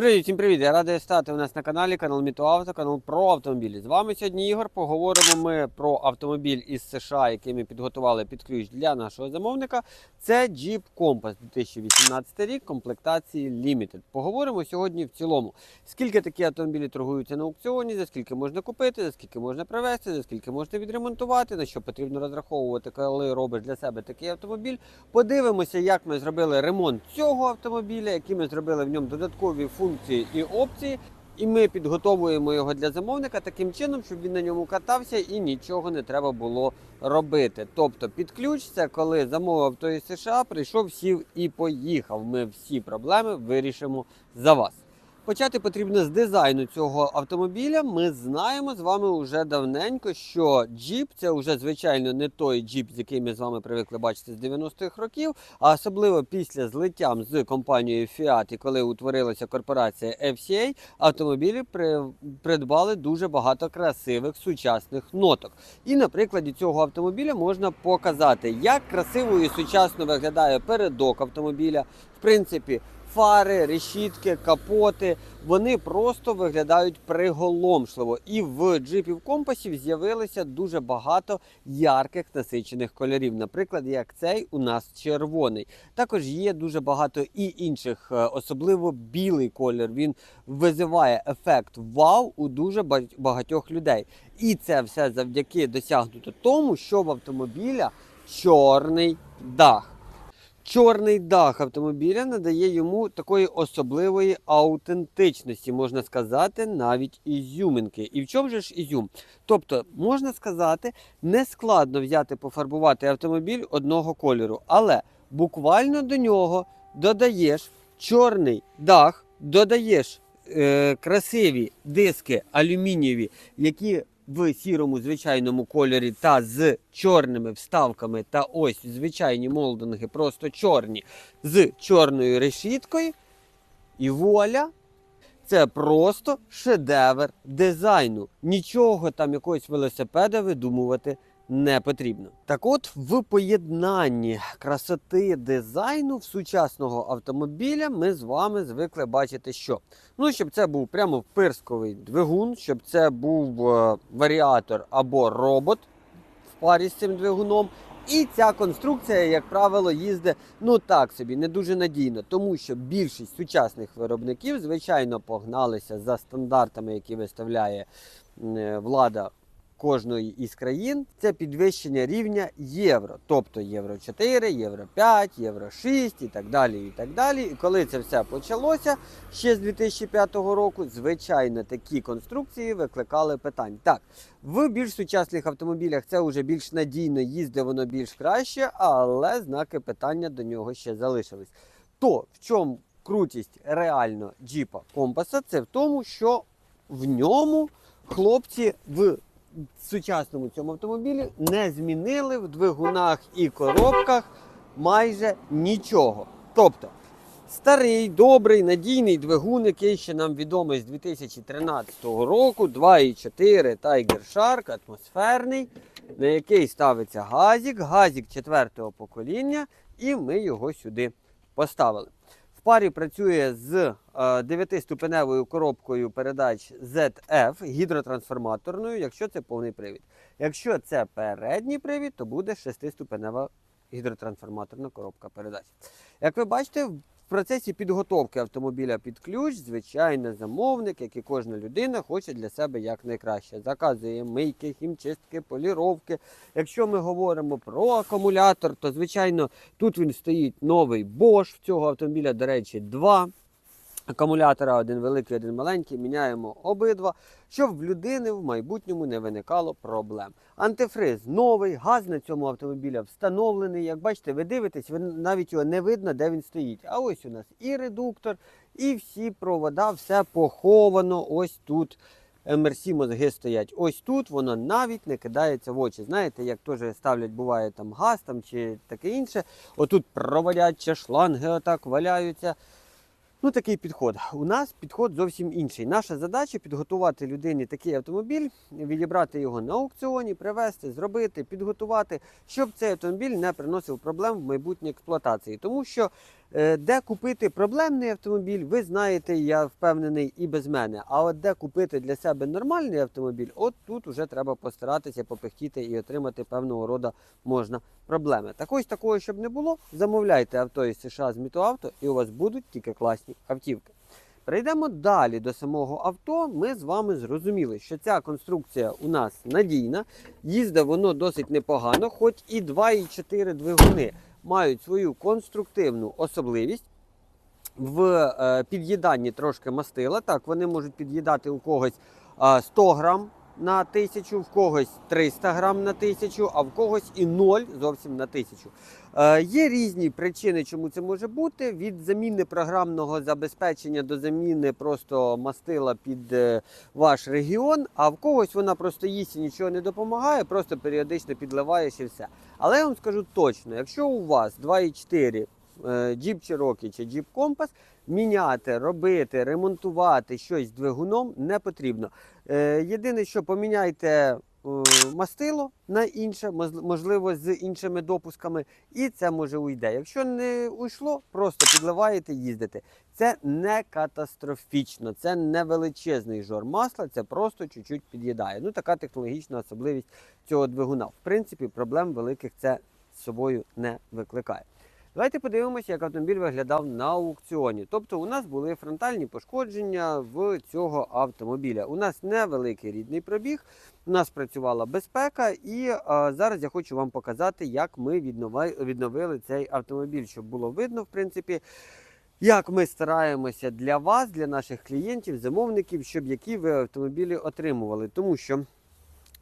Друзі, всім привіт! Я радий стати у нас на каналі, канал Мітоавто, канал про автомобілі. З вами сьогодні Ігор. Поговоримо ми про автомобіль із США, який ми підготували під ключ для нашого замовника. Це Jeep Compass 2018 рік, комплектації Limited. Поговоримо сьогодні в цілому, скільки такі автомобілі торгуються на аукціоні, за скільки можна купити, за скільки можна привезти, за скільки можна відремонтувати, на що потрібно розраховувати, коли робиш для себе такий автомобіль. Подивимося, як ми зробили ремонт цього автомобіля, які ми зробили в ньому додаткові функції і опції. І ми підготовуємо його для замовника таким чином, щоб він на ньому катався і нічого не треба було робити. Тобто під коли замовив той США, прийшов, сів і поїхав. Ми всі проблеми вирішимо за вас. Почати потрібно з дизайну цього автомобіля. Ми знаємо з вами вже давненько, що Jeep це вже звичайно не той Jeep, з який ми з вами привикли бачити з 90-х років, а особливо після злиттям з компанією Fiat і коли утворилася корпорація FCA, автомобілі при- придбали дуже багато красивих сучасних ноток. І на прикладі цього автомобіля можна показати, як красиво і сучасно виглядає передок автомобіля. В принципі, фари, решітки, капоти. Вони просто виглядають приголомшливо. І в джипів компасів з'явилося дуже багато ярких насичених кольорів. Наприклад, як цей у нас червоний. Також є дуже багато і інших, е, особливо білий колір. Він визиває ефект вау у дуже багатьох людей. І це все завдяки досягнуто тому, що в автомобіля чорний дах. Чорний дах автомобіля надає йому такої особливої аутентичності, можна сказати, навіть ізюминки. І в чому же ж ізюм? Тобто, можна сказати, не складно взяти пофарбувати автомобіль одного кольору, але буквально до нього додаєш чорний дах, додаєш е, красиві диски алюмінієві, які в сірому звичайному кольорі та з чорними вставками, та ось звичайні молдинги, просто чорні, з чорною решіткою. І вуаля! Це просто шедевр дизайну. Нічого там якогось велосипеда видумувати не потрібно. Так от, в поєднанні красоти дизайну в сучасного автомобіля ми з вами звикли бачити, що ну, щоб це був прямо впирсковий двигун, щоб це був е, варіатор або робот в парі з цим двигуном. І ця конструкція, як правило, їздить ну так собі, не дуже надійно, тому що більшість сучасних виробників, звичайно, погналися за стандартами, які виставляє е, влада кожної із країн. Це підвищення рівня євро, тобто євро 4, євро 5, євро 6 і так далі. І так далі. І коли це все почалося ще з 2005 року, звичайно, такі конструкції викликали питань. Так, в більш сучасних автомобілях це вже більш надійно, їздить воно більш краще, але знаки питання до нього ще залишились. То в чому крутість реально джіпа компаса? Це в тому, що в ньому хлопці в сучасному цьому автомобілі не змінили в двигунах і коробках майже нічого. Тобто старий, добрий, надійний двигун, який ще нам відомий з 2013 року, 2,4 Tiger Shark, атмосферний, на який ставиться газік, газік четвертого покоління, і ми його сюди поставили. В парі працює з е, 9-ступеневою коробкою передач ZF гідротрансформаторною, якщо це повний привід. Якщо це передній привід, то буде 6-ступенева гідротрансформаторна коробка передач. Як ви бачите, процесі підготовки автомобіля під ключ, звичайно, замовник, як і кожна людина, хоче для себе якнайкраще. Заказує мийки, хімчистки, поліровки. Якщо ми говоримо про акумулятор, то звичайно тут він стоїть новий Bosch. В цього автомобіля, до речі, два. Акумулятора один великий, один маленький, міняємо обидва, щоб в людини в майбутньому не виникало проблем. Антифриз новий, газ на цьому автомобіля встановлений. Як бачите, ви дивитесь, ви навіть його не видно, де він стоїть. А ось у нас і редуктор, і всі провода, все поховано ось тут. МРС мозги стоять. Ось тут воно навіть не кидається в очі. Знаєте, як теж ставлять, буває там газ там, чи таке інше. Отут проводячі шланги отак валяються. Ну, такий підход. У нас підход зовсім інший. Наша задача підготувати людині такий автомобіль, відібрати його на аукціоні, привезти, зробити, підготувати, щоб цей автомобіль не приносив проблем в майбутній експлуатації. Тому що Де купити проблемний автомобіль, ви знаєте, я впевнений, і без мене. А от де купити для себе нормальний автомобіль, от тут вже треба постаратися попихтіти і отримати певного роду можна проблеми. Так ось такого, щоб не було, замовляйте авто із США з Мітоавто, і у вас будуть тільки класні автівки. Перейдемо далі до самого авто. Ми з вами зрозуміли, що ця конструкція у нас надійна, їздить воно досить непогано, хоч і 2,4 двигуни мають свою конструктивну особливість. В е, під'їданні трошки мастила. Так, вони можуть під'їдати у когось е, 100 грам на тисячу, в когось 300 грам на тисячу, а в когось і 0 зовсім на тисячу. Е, є різні причини, чому це може бути: від заміни програмного забезпечення до заміни просто мастила під е, ваш регіон, а в когось вона просто їсть і нічого не допомагає, просто періодично підливаєш і все. Але я вам скажу точно, якщо у вас 2,4 е, Jeep Cherokee чи Jeep Compass, міняти, робити, ремонтувати щось двигуном не потрібно. Е, Єдине, що поміняйте е, мастило на інше, можливо, з іншими допусками, і це може уйде. Якщо не уйшло, просто підливаєте, їздите. Це не катастрофічно, це не величезний жор масла, це просто чуть-чуть під'їдає. Ну, така технологічна особливість цього двигуна. В принципі, проблем великих це з собою не викликає. Давайте подивимося, як автомобіль виглядав на аукціоні. Тобто, у нас були фронтальні пошкодження в цього автомобіля. У нас невеликий рідний пробіг, у нас працювала безпека, і а, зараз я хочу вам показати, як ми віднови- відновили цей автомобіль, щоб було видно, в принципі. Як ми стараємося для вас, для наших клієнтів, замовників, щоб які ви автомобілі отримували, тому що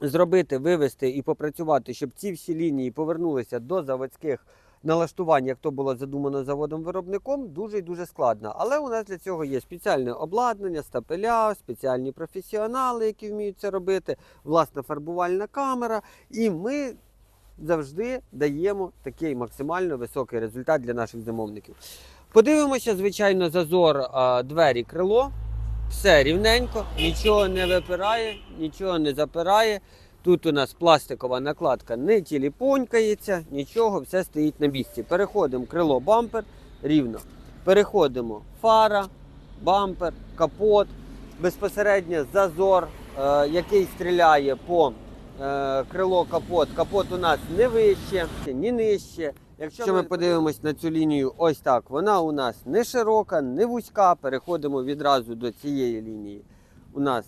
зробити, вивести і попрацювати, щоб ці всі лінії повернулися до заводських налаштувань, як то було задумано заводом-виробником, дуже і дуже складно. Але у нас для цього є спеціальне обладнання, стапеля, спеціальні професіонали, які вміють це робити, власна фарбувальна камера. І ми завжди даємо такий максимально високий результат для наших замовників. Подивимося, звичайно, зазор двері крило. Все рівненько, нічого не випирає, нічого не запирає. Тут у нас пластикова накладка не тіліпонькається, нічого, все стоїть на місці. Переходимо крило бампер рівно. Переходимо фара, бампер, капот, безпосередньо зазор, е, який стріляє по е, крило капот. Капот у нас не вище, ні нижче. Якщо ми подивимось на цю лінію, ось так, вона у нас не широка, не вузька. Переходимо відразу до цієї лінії. У нас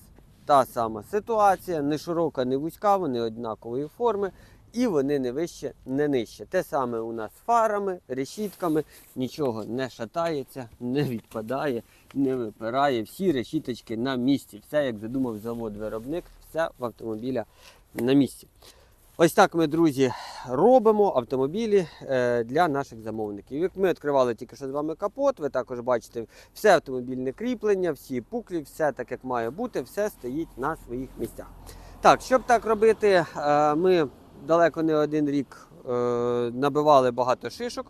та сама ситуація, не широка, не вузька, вони однакової форми. І вони не вище, не нижче. Те саме у нас фарами, решітками, нічого не шатається, не відпадає, не випирає. Всі решіточки на місці. Все, як задумав завод-виробник, все в автомобіля на місці. Ось так ми, друзі, робимо автомобілі е, для наших замовників. Як ми відкривали тільки що з вами капот, ви також бачите все автомобільне кріплення, всі пуклі, все так як має бути, все стоїть на своїх місцях. Так, щоб так робити, е, ми далеко не один рік е, набивали багато шишок,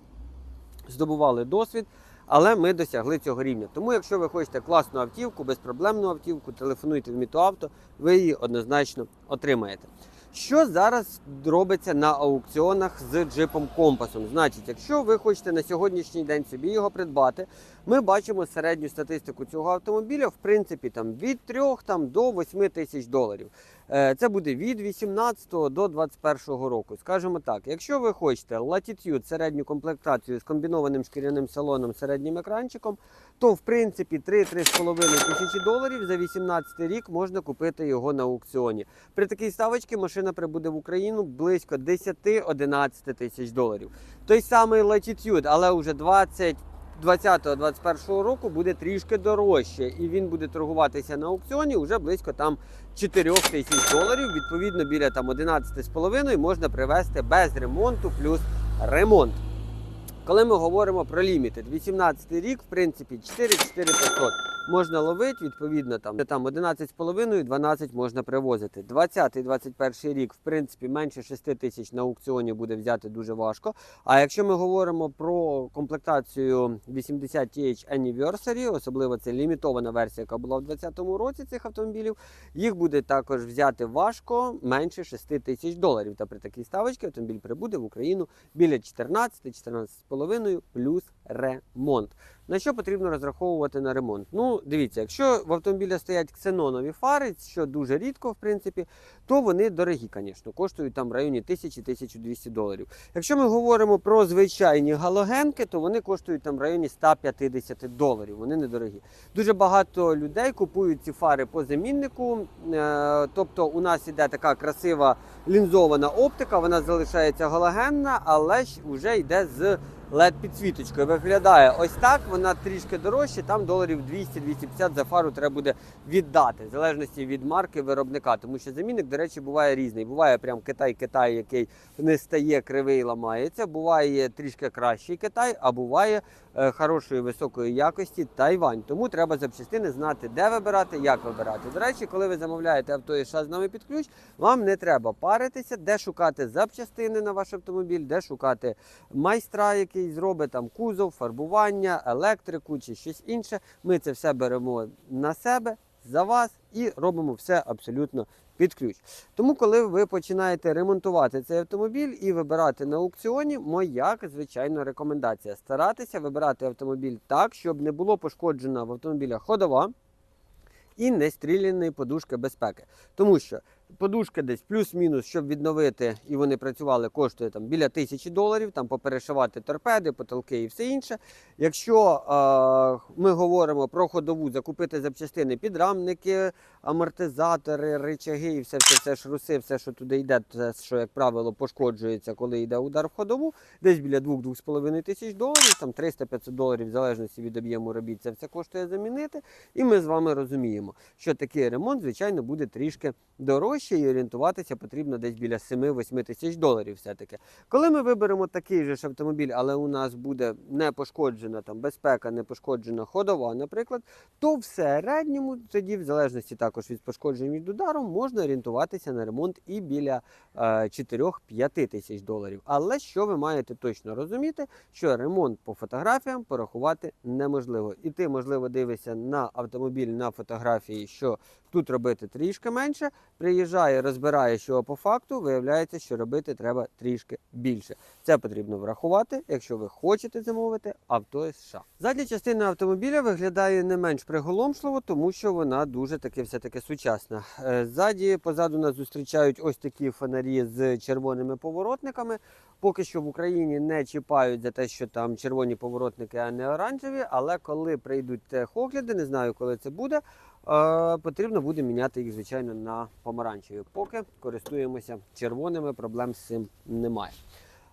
здобували досвід. Але ми досягли цього рівня. Тому, якщо ви хочете класну автівку, безпроблемну автівку, телефонуйте в Мітоавто, ви її однозначно отримаєте. Що зараз робиться на аукціонах з джипом компасом? Значить, якщо ви хочете на сьогоднішній день собі його придбати, ми бачимо середню статистику цього автомобіля, в принципі, там від 3 там, до 8 тисяч доларів. Е, Це буде від 18 до 21 року. Скажімо так, якщо ви хочете Latitude середню комплектацію з комбінованим шкіряним салоном, середнім екранчиком, то в принципі 3-3,5 тисячі доларів за 18 рік можна купити його на аукціоні. При такій ставочці машина прибуде в Україну близько 10-11 тисяч доларів. Той самий Latitude, але вже 20 20-21 року буде трішки дорожче, і він буде торгуватися на аукціоні вже близько там 4 тисяч доларів. Відповідно, біля там 11,5 можна привезти без ремонту плюс ремонт. Коли ми говоримо про лімітед, 18 рік, в принципі, 4-4 можна ловити, відповідно, там, там 11,5, 12 можна привозити. 20-21 рік, в принципі, менше 6 тисяч на аукціоні буде взяти дуже важко. А якщо ми говоримо про комплектацію 80 TH Anniversary, особливо це лімітована версія, яка була в 2020 році цих автомобілів, їх буде також взяти важко менше 6 тисяч доларів. Та при такій ставочці автомобіль прибуде в Україну біля 14-14,5 плюс ремонт. На що потрібно розраховувати на ремонт? Ну, дивіться, якщо в автомобіля стоять ксенонові фари, що дуже рідко, в принципі, то вони дорогі, звісно, коштують там в районі 1000-1200 доларів. Якщо ми говоримо про звичайні галогенки, то вони коштують там в районі 150 доларів. Вони недорогі. Дуже багато людей купують ці фари по заміннику. Е, Тобто у нас іде така красива лінзована оптика, вона залишається галогенна, але ж вже йде з led підсвіточкою. Виглядає ось так, вона трішки дорожче, там доларів 200-250 за фару треба буде віддати, в залежності від марки виробника. Тому що замінник, до речі, буває різний. Буває прям Китай-Китай, який не стає кривий, ламається. Буває трішки кращий Китай, а буває е, хорошої високої якості Тайвань. Тому треба запчастини знати, де вибирати, як вибирати. До речі, коли ви замовляєте авто і США з нами під ключ, вам не треба паритися, де шукати запчастини на ваш автомобіль, де шукати майстра, який зробить там кузов, фарбування, електрику чи щось інше. Ми це все беремо на себе за вас і робимо все абсолютно під ключ. Тому, коли ви починаєте ремонтувати цей автомобіль і вибирати на аукціоні, моя звичайно рекомендація старатися вибирати автомобіль так, щоб не було пошкоджена в автомобіля ходова і не стріляні подушки безпеки. Тому що подушки десь плюс-мінус, щоб відновити і вони працювали, коштує там біля тисячі доларів, там поперешивати торпеди, потолки і все інше. Якщо е, ми говоримо про ходову, закупити запчастини, підрамники, амортизатори, ричаги і все, все, все шруси, все, що туди йде, це що, як правило, пошкоджується, коли йде удар в ходову, десь біля 2-2,5 тисяч доларів, там 300-500 доларів, в залежності від об'єму робіт, це все коштує замінити. І ми з вами розуміємо, що такий ремонт, звичайно, буде трішки дорожче і орієнтуватися потрібно десь біля 7-8 тисяч доларів. Все-таки. Коли ми виберемо такий же ж автомобіль, але у нас буде не пошкоджена там безпека, не пошкоджена ходова, наприклад, то в середньому тоді, в залежності також від пошкоджень від удару, можна орієнтуватися на ремонт і біля е, 4-5 тисяч доларів. Але що ви маєте точно розуміти, що ремонт по фотографіям порахувати неможливо. І ти, можливо, дивишся на автомобіль на фотографії, що тут робити трішки менше. Приїжджає, розбирає, що по факту, виявляється, що робити треба трішки більше. Це потрібно врахувати, якщо ви хочете замовити авто США. Задня частина автомобіля виглядає не менш приголомшливо, тому що вона дуже таки все-таки сучасна. Е, Ззаді, позаду нас зустрічають ось такі фонарі з червоними поворотниками. Поки що в Україні не чіпають за те, що там червоні поворотники, а не оранжеві. Але коли прийдуть техогляди, не знаю, коли це буде. е, Потрібно буде міняти їх, звичайно, на помаранчеві. Поки користуємося червоними, проблем з цим немає.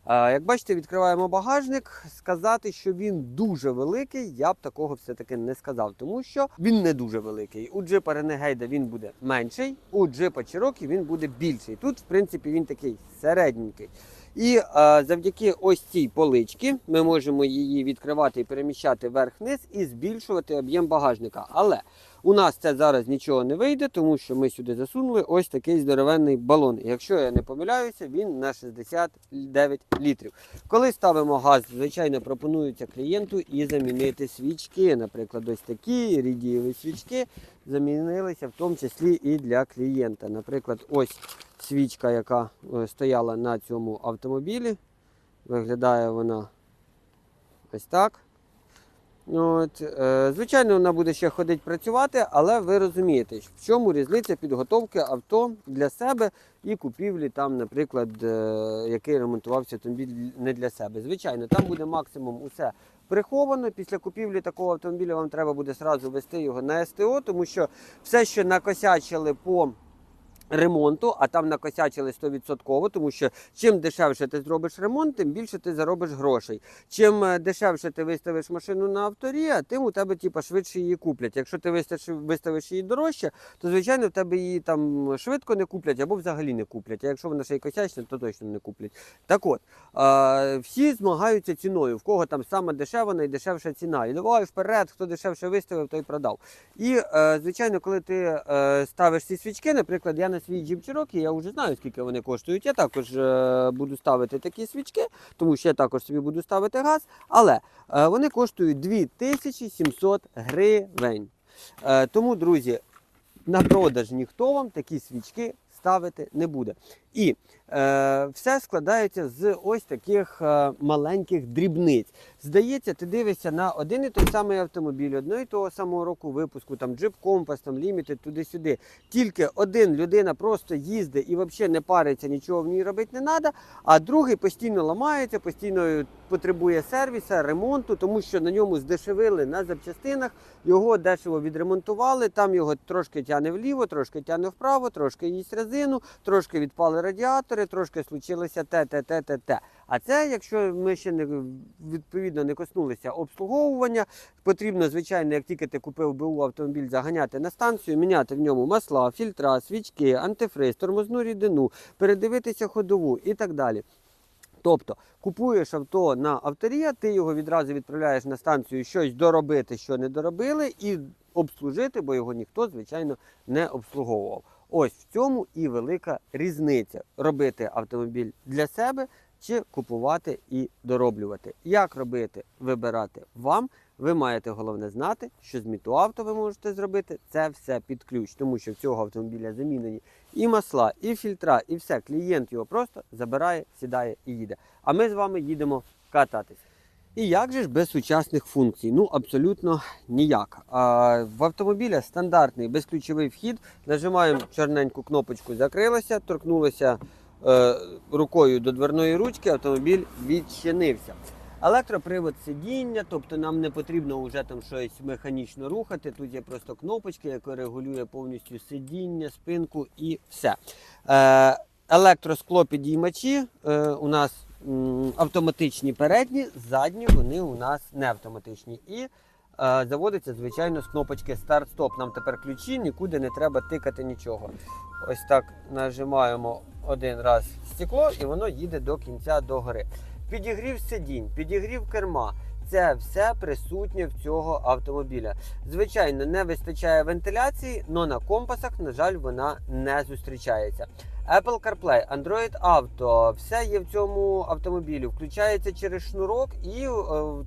Як бачите, відкриваємо багажник. Сказати, що він дуже великий, я б такого все-таки не сказав, тому що він не дуже великий. У джипа Ренегейда він буде менший, у джипа Чирокі він буде більший. Тут, в принципі, він такий середненький. І е, завдяки ось цій поличці ми можемо її відкривати і переміщати вверх-вниз і збільшувати об'єм багажника. Але у нас це зараз нічого не вийде, тому що ми сюди засунули ось такий здоровенний балон. Якщо я не помиляюся, він на 69 літрів. Коли ставимо газ, звичайно, пропонується клієнту і замінити свічки. Наприклад, ось такі рідієві свічки замінилися в тому числі і для клієнта. Наприклад, ось свічка, яка е, стояла на цьому автомобілі. Виглядає вона ось так. От, е, звичайно, вона буде ще ходити працювати, але ви розумієте, в чому різниця підготовки авто для себе і купівлі, там, наприклад, е, який ремонтувався автомобіль не для себе. Звичайно, там буде максимум усе приховано. Після купівлі такого автомобіля вам треба буде сразу вести його на СТО, тому що все, що накосячили по ремонту, а там накосячили 100%, тому що чим дешевше ти зробиш ремонт, тим більше ти заробиш грошей. Чим е, дешевше ти виставиш машину на авторі, тим у тебе типа, швидше її куплять. Якщо ти виставиш, її дорожче, то звичайно в тебе її там швидко не куплять або взагалі не куплять. А якщо вона ще й косячна, то точно не куплять. Так от, всі змагаються ціною, в кого там саме дешева, найдешевша ціна. І давай вперед, хто дешевше виставив, той продав. І, е, звичайно, коли ти е, ставиш ці свічки, наприклад, я на свій Jeep і я вже знаю, скільки вони коштують. Я також е, буду ставити такі свічки, тому що я також собі буду ставити газ. Але е, вони коштують 2700 гривень. Е, тому, друзі, на продаж ніхто вам такі свічки ставити не буде. І е, все складається з ось таких е, маленьких дрібниць. Здається, ти дивишся на один і той самий автомобіль, одного і того самого року випуску, там Jeep Compass, там Limited, туди-сюди. Тільки один людина просто їздить і взагалі не париться, нічого в ній робити не треба, а другий постійно ламається, постійно потребує сервіса, ремонту, тому що на ньому здешевили на запчастинах, його дешево відремонтували, там його трошки тягне вліво, трошки тягне вправо, трошки їсть резину, трошки відпали радіатори, трошки случилося те, те, те, те, те. А це, якщо ми ще не відповідно не коснулися обслуговування, потрібно, звичайно, як тільки ти купив БУ автомобіль, заганяти на станцію, міняти в ньому масла, фільтра, свічки, антифриз, тормозну рідину, передивитися ходову і так далі. Тобто купуєш авто на авторія, ти його відразу відправляєш на станцію щось доробити, що не доробили, і обслужити, бо його ніхто, звичайно, не обслуговував. Ось в цьому і велика різниця робити автомобіль для себе чи купувати і дороблювати. Як робити, вибирати вам. Ви маєте головне знати, що з мітуавто ви можете зробити це все під ключ, тому що в цього автомобіля замінені і масла, і фільтра, і все. Клієнт його просто забирає, сідає і їде. А ми з вами їдемо кататись. І як же ж без сучасних функцій? Ну абсолютно ніяк. А, в автомобіля стандартний безключовий вхід. Нажимаємо чорненьку кнопочку, закрилося, торкнулося е, рукою до дверної ручки, автомобіль відчинився. Електропривод сидіння, тобто нам не потрібно вже там щось механічно рухати. Тут є просто кнопочки, яка регулює повністю сидіння, спинку і все. Е, електроскло підіймачі е, у нас автоматичні передні, задні вони у нас не автоматичні. І е, заводиться, звичайно, з кнопочки старт-стоп. Нам тепер ключі, нікуди не треба тикати нічого. Ось так нажимаємо один раз стекло, і воно їде до кінця до гори. Підігрів сидінь, підігрів керма. Це все присутнє в цього автомобіля. Звичайно, не вистачає вентиляції, але на компасах, на жаль, вона не зустрічається. Apple CarPlay, Android Auto, все є в цьому автомобілі. Включається через шнурок, і е,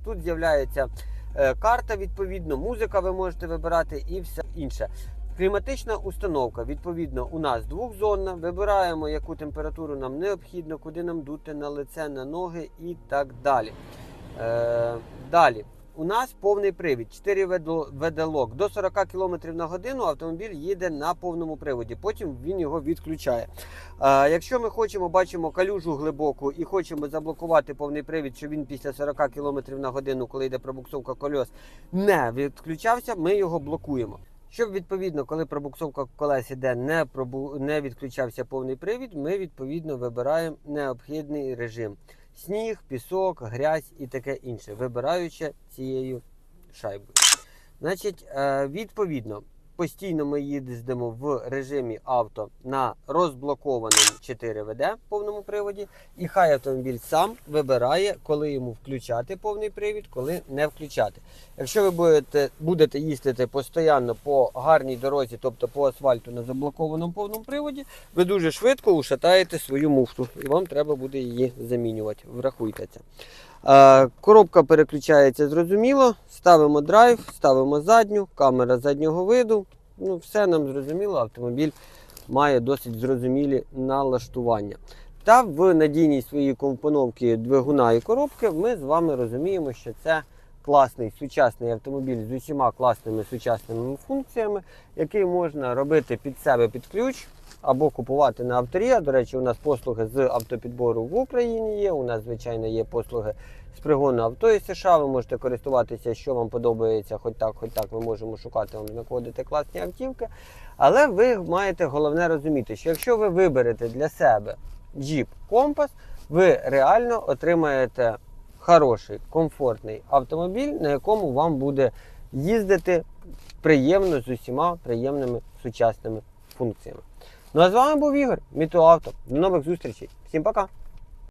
тут з'являється е, карта, відповідно, музика ви можете вибирати і все інше. Кліматична установка, відповідно, у нас двохзонна. Вибираємо, яку температуру нам необхідно, куди нам дути на лице, на ноги і так далі. Е, далі. У нас повний привід, 4 веделок. До 40 км на годину автомобіль їде на повному приводі, потім він його відключає. Е, якщо ми хочемо, бачимо калюжу глибоку і хочемо заблокувати повний привід, що він після 40 км на годину, коли йде пробуксовка кольос, не відключався, ми його блокуємо. Щоб відповідно, коли пробуксовка колес іде, не пробу... не відключався повний привід, ми відповідно вибираємо необхідний режим: сніг, пісок, грязь і таке інше, вибираючи цією шайбою. Значить, е, відповідно, постійно ми їздимо в режимі авто на розблокованому 4 ВД повному приводі, і хай автомобіль сам вибирає, коли йому включати повний привід, коли не включати. Якщо ви будете, будете їздити постійно по гарній дорозі, тобто по асфальту на заблокованому повному приводі, ви дуже швидко ушатаєте свою муфту, і вам треба буде її замінювати. Врахуйте це. Е, Коробка переключається зрозуміло. Ставимо драйв, ставимо задню, камера заднього виду. Ну, все нам зрозуміло, автомобіль має досить зрозумілі налаштування. Та в надійній своїй компоновці двигуна і коробки ми з вами розуміємо, що це класний сучасний автомобіль з усіма класними сучасними функціями, який можна робити під себе під ключ або купувати на авторія. До речі, у нас послуги з автопідбору в Україні є. У нас, звичайно, є послуги з пригону авто із США. Ви можете користуватися, що вам подобається, хоч так, хоч так. Ми можемо шукати вам знаходити класні автівки. Але ви маєте головне розуміти, що якщо ви виберете для себе Jeep Compass, ви реально отримаєте хороший, комфортний автомобіль, на якому вам буде їздити приємно з усіма приємними сучасними функціями. Ну а з вами був Ігор, Мітуавто. До нових зустрічей. Всім пока!